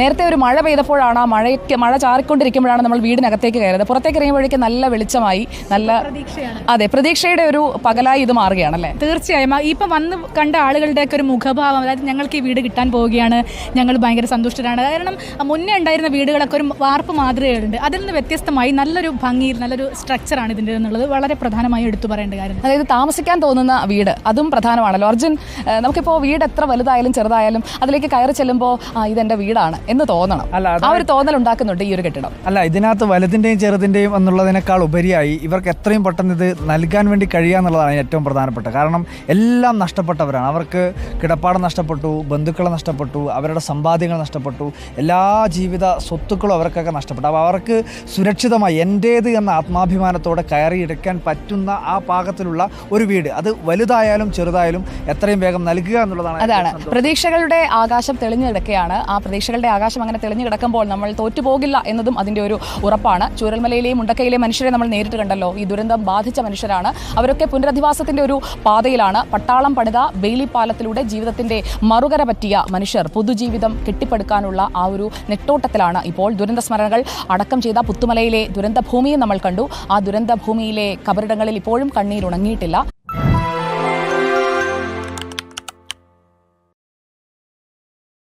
നേരത്തെ ഒരു മഴ പെയ്തപ്പോഴാണ് ആ മഴയ്ക്ക് മഴ ചാറിക്കൊണ്ടിരിക്കുമ്പോഴാണ് നമ്മൾ വീടിനകത്തേക്ക് കയറിയത്. പുറത്തേക്ക് ഇറങ്ങിയപ്പോഴേക്കും നല്ല വെളിച്ചമായി നല്ല അതെ പ്രതീക്ഷയുടെ ഒരു പകലായി ഇത് മാറുകയാണല്ലേ? തീർച്ചയായും. ഇപ്പം വന്ന് കണ്ട ആളുകളുടെയൊക്കെ ഒരു മുഖഭാവം അതായത് ഞങ്ങൾക്ക് ഈ വീട് കിട്ടാൻ പോവുകയാണ് ഞങ്ങൾ ഭയങ്കര സന്തുഷ്ടരാണ്. കാരണം മുന്നേ ഉണ്ടായിരുന്ന വീടുകളൊക്കെ ഒരു വാർപ്പ് മാതൃകയുണ്ട്. അതിൽ നിന്ന് വ്യത്യസ്തമായി നല്ലൊരു ഭംഗിയിൽ നല്ലൊരു സ്ട്രക്ചറാണ് ഇതിന്റെ എന്നുള്ളത് വളരെ പ്രധാനമായി എടുത്തു പറയേണ്ട കാര്യം. അതായത് താമസിക്കാൻ തോന്നുന്ന വീട് അതും പ്രധാനമാണല്ലോ. അർജുൻ നമുക്കിപ്പോൾ വീട് എത്ര വലുതായാലും ചെറുതായാലും അതിലേക്ക് കയറി ചെല്ലുമ്പോൾ ആ ഇതെന്റെ വീടാണ്. എന്ന് തോന്നണം. ആ ഒരു തോന്നൽ ഉണ്ടാക്കുന്നുണ്ട് ഈ ഒരു കെട്ടിടം. അല്ല ഇതിനകത്ത് വലുതിന്റെയും ചെറുതിന്റെയും എന്നുള്ളതിനേക്കാൾ ഉപരിയായി ഇവർക്ക് എത്രയും പെട്ടെന്ന് ഇത് നൽകാൻ വേണ്ടി കഴിയുക എന്നുള്ളതാണ് ഏറ്റവും പ്രധാനപ്പെട്ട. കാരണം എല്ലാം നഷ്ടപ്പെട്ടവരാണ്. അവർക്ക് കിടപ്പാടം നഷ്ടപ്പെട്ടു ബന്ധുക്കളെ നഷ്ടപ്പെട്ടു അവരുടെ സമ്പാദ്യങ്ങൾ നഷ്ടപ്പെട്ടു എല്ലാ ജീവിത സ്വത്തുക്കളും അവർക്കൊക്കെ നഷ്ടപ്പെട്ടു. അപ്പോൾ അവർക്ക് സുരക്ഷിതമായി എന്റേത് എന്ന ആത്മാഭിമാനത്തോടെ കയറിയെടുക്കാൻ പറ്റുന്ന ആ പാകത്തിലുള്ള ഒരു വീട് അത് വലുതായാലും ചെറുതായാലും എത്രയും വേഗം നൽകുക എന്നുള്ളതാണ് അതാണ്. പ്രതീക്ഷകളുടെ ആകാശം തെളിഞ്ഞു കിടക്കുകയാണ്. ആ പ്രതീക്ഷകളുടെ ആകാശം അങ്ങനെ തെളിഞ്ഞു കിടക്കുമ്പോൾ നമ്മൾ തോറ്റുപോകില്ല എന്നതും അതിന്റെ ഒരു ഉറപ്പാണ്. ചൂരൽമലയിലെയും മുണ്ടക്കയിലെയും മനുഷ്യരെ നമ്മൾ നേരിട്ട് കണ്ടല്ലോ. ഈ ദുരന്തം ബാധിച്ച മനുഷ്യരാണ്. അവരൊക്കെ പുനരധിവാസത്തിന്റെ ഒരു പാതയിലാണ്. പട്ടാളം പണിത ബെയിലി പാലത്തിലൂടെ ജീവിതത്തിന്റെ മറുകര പറ്റിയ മനുഷ്യർ പൊതുജീവിതം കെട്ടിപ്പടുക്കാനുള്ള ആ ഒരു നെട്ടോട്ടത്തിലാണ് ഇപ്പോൾ ദുരന്ത സ്മരണകൾ അടക്കം ചെയ്ത പുത്തുമലയിലെ ദുരന്ത ഭൂമിയും നമ്മൾ കണ്ടു. ആ ദുരന്ത ഭൂമിയിലെ കബറിടങ്ങളിൽ ഇപ്പോഴും കണ്ണീരുണങ്ങിയിട്ടില്ല.